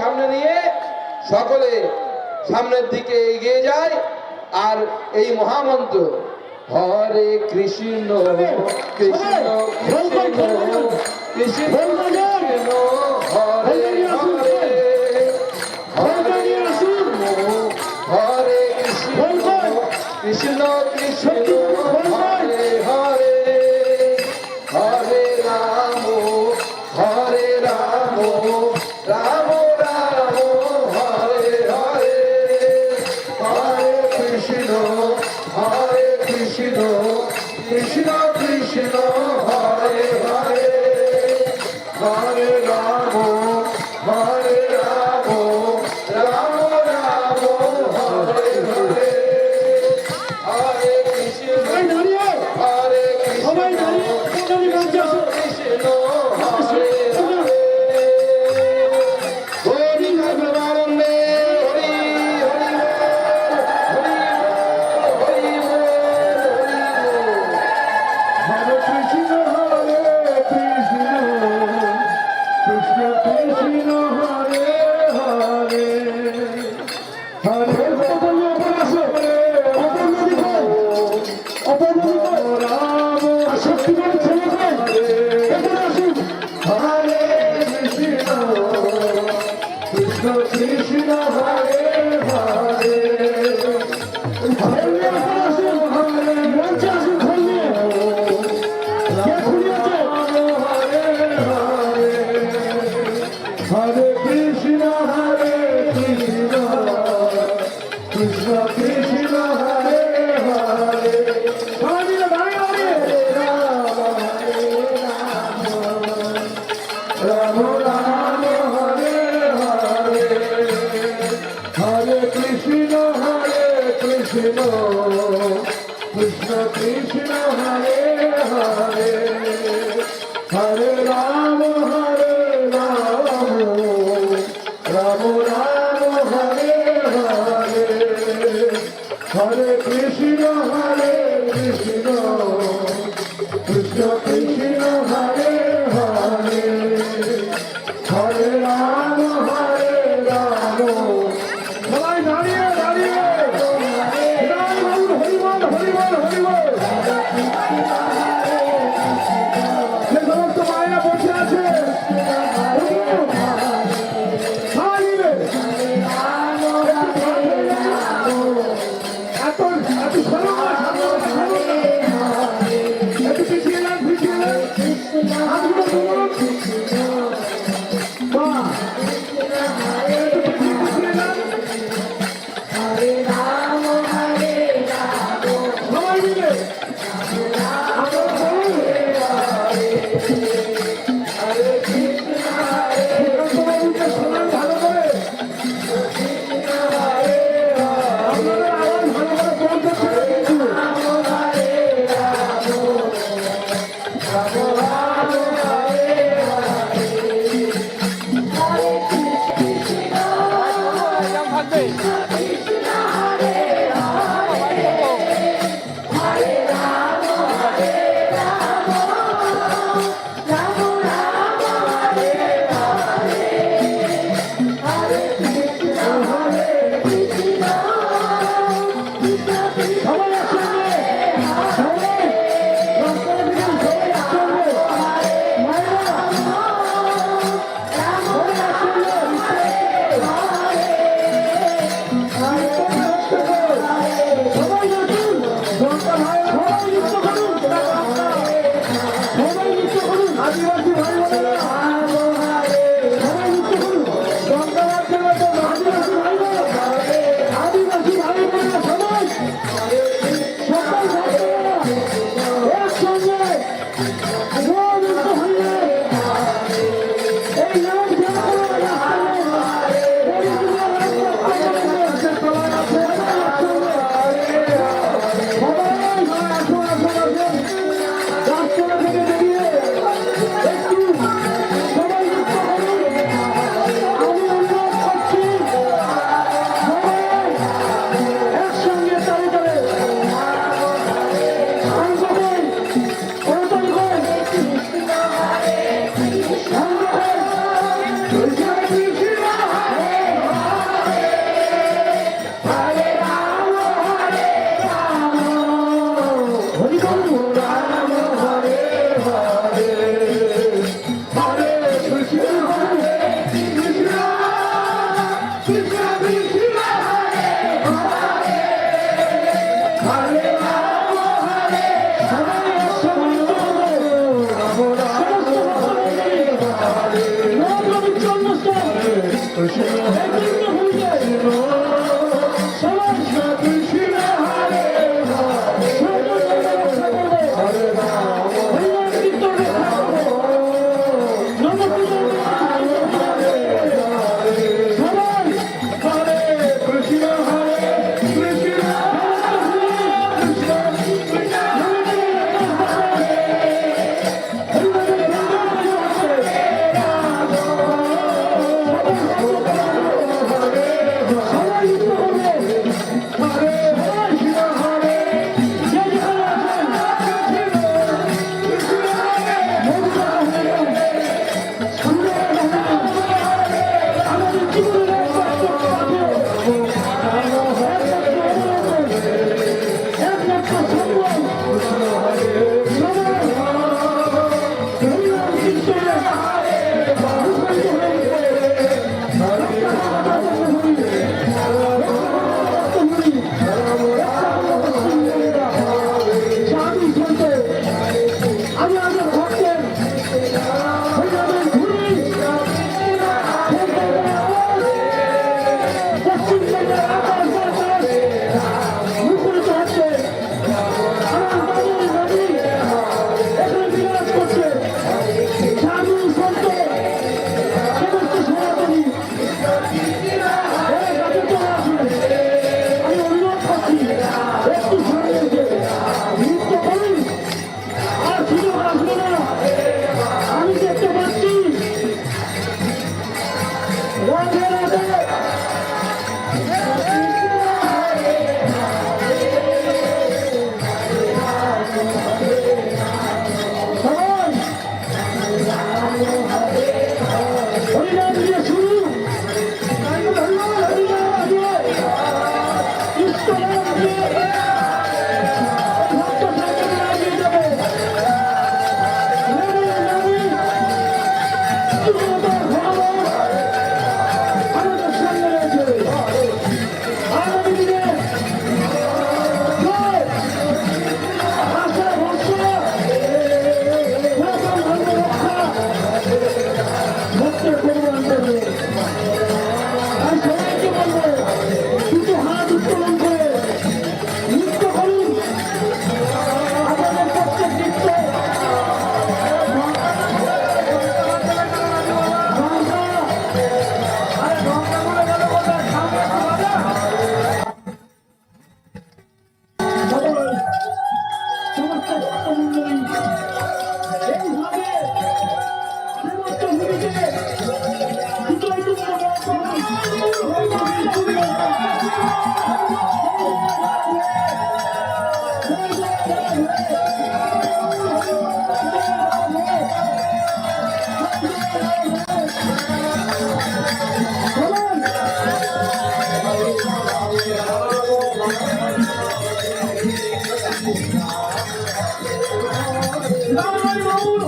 সামনে নিয়ে সকলে সামনের দিকে এগিয়ে যায় আর এই মহামন্ত্র হরে কৃষ্ণ কৃষ্ণ কৃষ্ণ কৃষ্ণ কৃষ্ণ কৃষ্ণ হরে Keep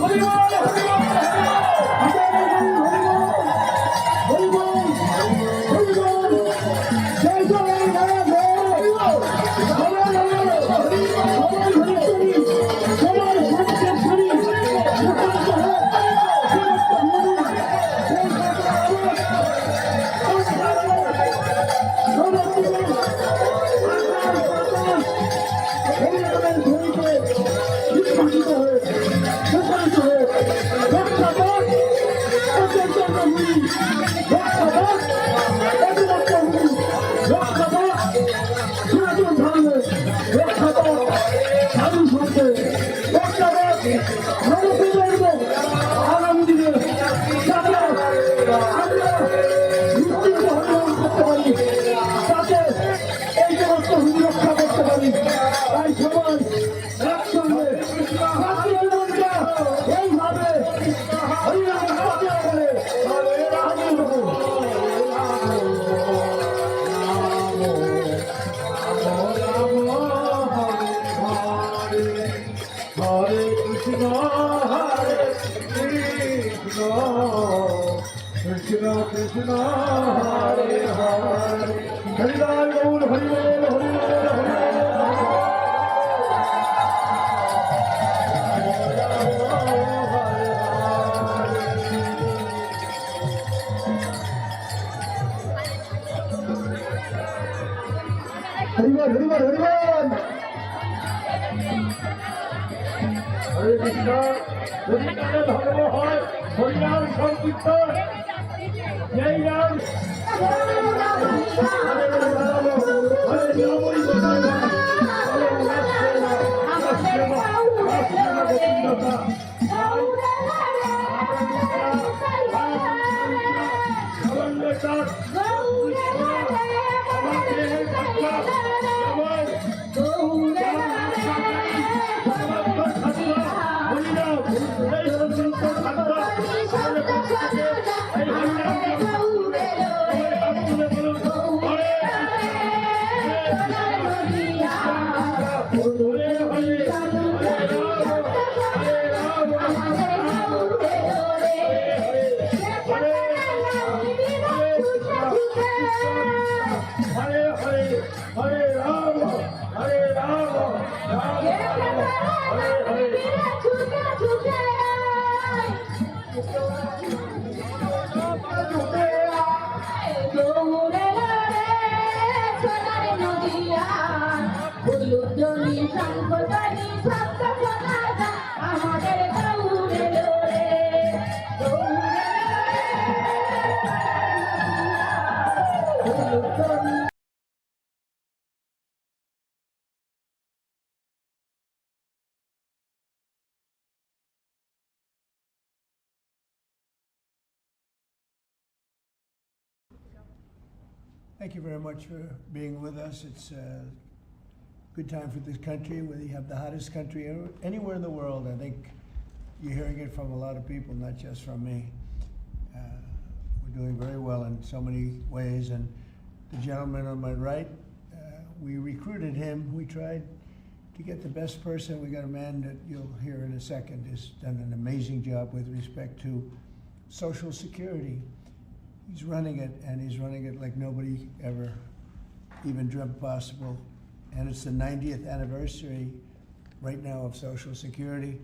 হরি কৃষ্ণ হরে হরে হরিলাল গৌর হরিলাল হরিলাল হরিলাল হরিবার হরিবার হরিবার হরে কৃষ্ণ হরিলাল ভগবান হরিলাল সংকীর্তন। হরে Ram Thank you very much for being with us. It's a good time for this country. We have the hottest country anywhere in the world. I think you're hearing it from a lot of people, not just from me. Uh, we're doing very well in so many ways. And the gentleman on my right, uh, we recruited him. We tried to get the best person. We got a man that you'll hear in a second has done an amazing job with respect to Social Security. He's running it, and he's running it like nobody ever even dreamt possible. And it's the 90th anniversary right now of Social Security.